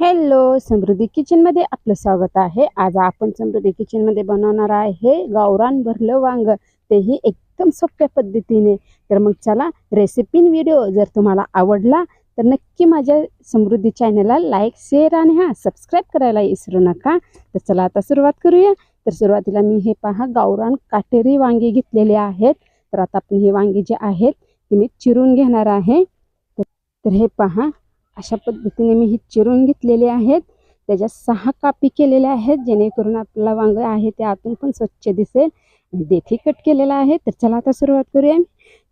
Hello समृद्धी किचनमध्ये आपलं स्वागत आहे. आज आपण समृद्धी किचनमध्ये बनवणार आहे गावरान भरलं वांग. तेही एकदम सोप्या पद्धतीने. तर मग चला रेसिपी व्हिडिओ जर तुम्हाला आवडला तर नक्की माझ्या समृद्धी चॅनलला लाईक शेअर आणि हां सबस्क्राईब करायला विसरू नका. तर चला आता सुरुवात करूया. तर सुरुवातीला मी हे पहा गावरान काटेरी वांगे घेतलेले आहेत. तर आता आपण हे वांगे जे आहेत ते मी चिरून घेणार आहे. तर तर हे पहा अशा पद्धतीने मी ही चिरून घेतलेले आहेत. त्याच्या सहा कापी केलेल्या आहेत. जेणेकरून आपल्याला वांग आहे ते आतून पण स्वच्छ दिसेल. देखील कट केलेला आहे. तर चला आता सुरुवात करूया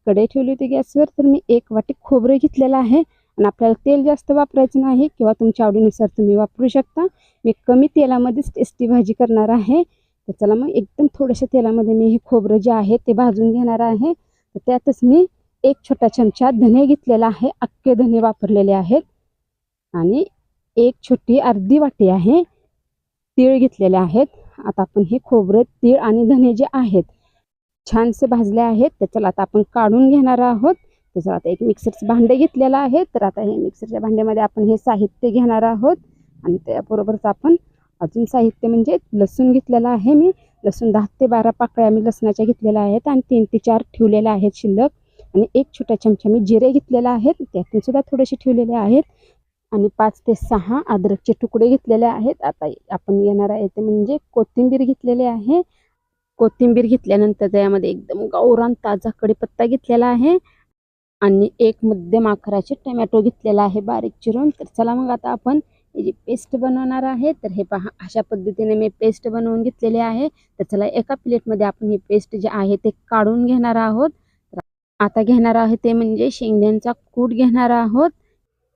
कढई ठेवली होती गॅसवर तर मी एक वाटी खोबरं घेतलेलं आहे. आणि आपल्याला तेल जास्त वापरायचं नाही किंवा तुमच्या आवडीनुसार तुम्ही वापरू शकता. मी कमी तेलामध्येच टेस्टी भाजी करणार आहे. तर चला मग एकदम थोड्याशा तेलामध्ये मी हे खोबरं जे आहे ते भाजून घेणार आहे. तर त्यातच मी एक छोटा चमचा धने घेतलेला आहे. अख्खे धने वापरलेले आहेत. आणि एक छोटी अर्धी वाटी आहे तीळ घेतलेले आहेत. आता आपण हे खोबरं तीळ आणि धने जे आहेत छानसे भाजले आहेत. त्याच्याला आता आपण काढून घेणार आहोत. त्याचं आता एक मिक्सरचं भांडे घेतलेलं आहे तर आता हे मिक्सरच्या भांड्यामध्ये आपण हे साहित्य घेणार आहोत. आणि त्याबरोबरच आपण अजून साहित्य म्हणजे लसूण घेतलेलं आहे मी. लसूण दहा ते बारा पाकळ्या मी लसणाच्या घेतलेल्या आहेत आणि तीन ते चार ठेवलेल्या आहेत शिल्लक. आणि एक छोटा चमचा मी जिरे घेतलेला आहेत. त्यातून सुद्धा थोडेसे ठेवलेले आहेत. आणि पाच ते सहा अद्रकचे तुकडे घेतलेले आहेत. आता आपण येणार आहे ते म्हणजे कोथिंबीर घेतलेले आहे. कोथिंबीर घेतल्यानंतर त्यामध्ये एकदम गावरान ताजा कडीपत्ता घेतलेला आहे. आणि एक मध्यम आकाराचे टमॅटो घेतलेला आहे बारीक चिरून. तर चला मग आता आपण जी पेस्ट बनवणार आहे तर हे पहा अशा पद्धतीने मी पेस्ट बनवून घेतलेली आहे. तर चला एका प्लेटमध्ये आपण ही पेस्ट जे आहे ते काढून घेणार आहोत. आता घेणार आहे ते म्हणजे शेंगद्यांचा कूट घेणार आहोत.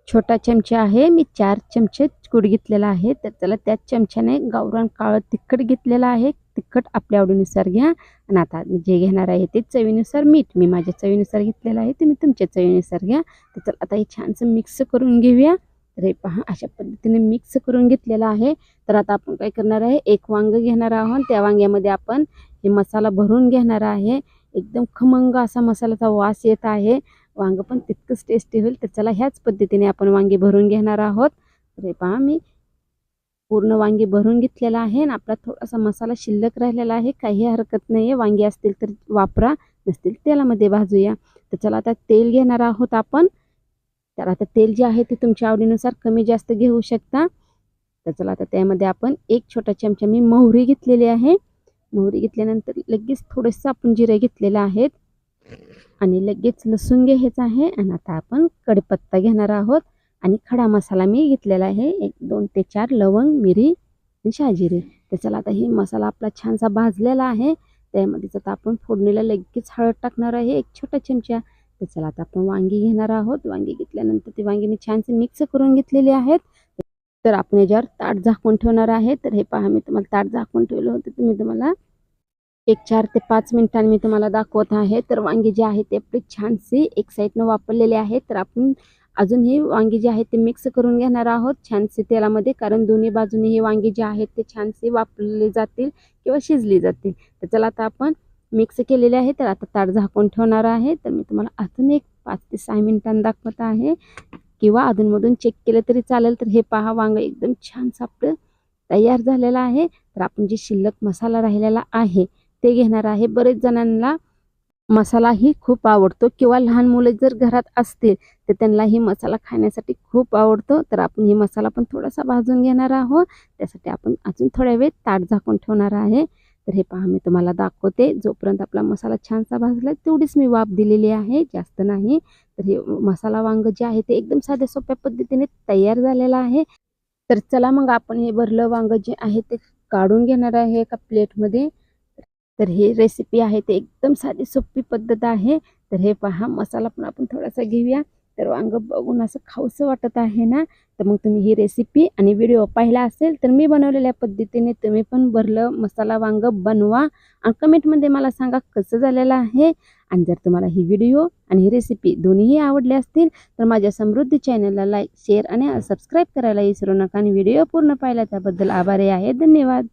छोटा चमचा आहे. मी चार चमचे गुड घेतलेला आहे. तर त्याला त्याच चमच्याने गावरान काळं तिखट घेतलेलं आहे. तिखट आपल्या आवडीनुसार घ्या. आणि आता मी जे घेणार आहे ते चवीनुसार मीठ. मी माझ्या चवीनुसार घेतलेलं आहे तुम्ही तुमच्या चवीनुसार घ्या. तर चला आता हे छानसं मिक्स करून घेऊया. तर हे पहा अशा पद्धतीने मिक्स करून घेतलेलं आहे. तर आता आपण काय करणार आहे? एक वांग घेणार आहोत. त्या वांग्यामध्ये आपण हे मसाला भरून घेणार आहे. एकदम खमंग असा मसाल्याचा वास येत आहे. वांग पण तितकंच टेस्टी होईल. तर चला ह्याच पद्धतीने आपण वांगे भरून घेणार आहोत. तर हे पहा मी पूर्ण वांगे भरून घेतलेला आहे आणि आपला थोडासा मसाला शिल्लक राहिलेला आहे. काही हरकत नाही आहे वांगे असतील तर वापरा नसतील तेलामध्ये भाजूया. तर चला आता तेल घेणार आहोत आपण. तर आता तेल जे आहे ते तुमच्या आवडीनुसार कमी जास्त घेऊ शकता. तर चला आता त्यामध्ये आपण एक छोटा चमचा मी मोहरी घेतलेली आहे. मोहरी घेतल्यानंतर लगेच थोडंसं आपण जिरे घेतलेलं आहेत आणि लगेच लसूण घ्यायचं आहे आणि आता आपण कढीपत्ता घेणार आहोत. आणि खडा मसाला मी घेतलेला आहे. एक दोन ते चार लवंग मिरी आणि शाजिरी तर चला आता ही मसाला आपला छानसा भाजलेला आहे. त्यामध्येच आता आपण फोडणीला लगेच हळद टाकणार आहे. एक छोटा चमचा. तर चला आता आपण वांगी घेणार आहोत. वांगी घेतल्यानंतर ती वांगी मी छानसे मिक्स करून घेतलेली आहेत. तर आपण याच्यावर ताट झाकून ठेवणार आहे. तर हे पहा मी तुम्हाला ताट झाकून ठेवलं होतं. तुम्ही तुम्हाला एक चार ते पाच मिनिटांनी मी तुम्हाला दाखवत आहे. तर वांगी जे आहे ते आपले छानसे एक साईडनं वापरलेले आहेत. तर आपण अजून ही वांगी जी आहे ते मिक्स करून घेणार आहोत छानसे तेलामध्ये कारण दोन्ही बाजूने ही वांगी जे आहेत ते छानसे वापरले जातील किंवा शिजली जातील. तर चला आता आपण मिक्स केलेले आहे. तर आता ताट झाकून ठेवणार आहे. तर मी तुम्हाला अजून एक पाच ते सहा मिनिटांनी दाखवत आहे. किंवा अधूनमधून चेक केलं तरी चालेल. तर हे पहा वांग एकदम छान आपलं तयार झालेलं आहे. तर आपण जे शिल्लक मसाला राहिलेला आहे ते घेणार आहे. बरेच जणांना मसालाही खूप आवडतो किंवा लहान मुलं जर घरात असतील तर त्यांनाही मसाला खाण्यासाठी खूप आवडतो. तर आपण ही मसाला पण थोडासा भाजून घेणार आहोत. त्यासाठी आपण अजून थोड्या वेळ ताट झाकून ठेवणार आहे. तर हे पहा मी तुम्हाला दाखवते. जोपर्यंत आपला मसाला छानसा भाजला तेवढीच मी वाफ दिलेली आहे. जास्त नाही. तर हे मसाला वांग जे आहे ते एकदम साध्या सोप्या पद्धतीने तयार झालेलं आहे. तर चला मग आपण हे भरलं वांग जे आहे ते काढून घेणार आहे एका प्लेटमध्ये. तर ही रेसिपी आहे ते एकदम साधी सोपी पद्धत आहे. तर हे पहा मसाला पण आपण थोडासा घेऊया. तर वांग बघून असं खाऊसं वाटत आहे ना? तर मग तुम्ही ही रेसिपी आणि व्हिडिओ पाहिला असेल तर मी बनवलेल्या पद्धतीने तुम्ही पण भरलं मसाला वांग बनवा. आणि कमेंटमध्ये मला सांगा कसं झालेलं आहे? आणि जर तुम्हाला ही व्हिडिओ आणि ही रेसिपी दोन्हीही आवडले असतील तर माझ्या समृद्धी चॅनलला लाईक शेअर आणि सबस्क्राईब करायला विसरू नका. आणि व्हिडिओ पूर्ण पाहिला त्याबद्दल आभारी आहे. धन्यवाद.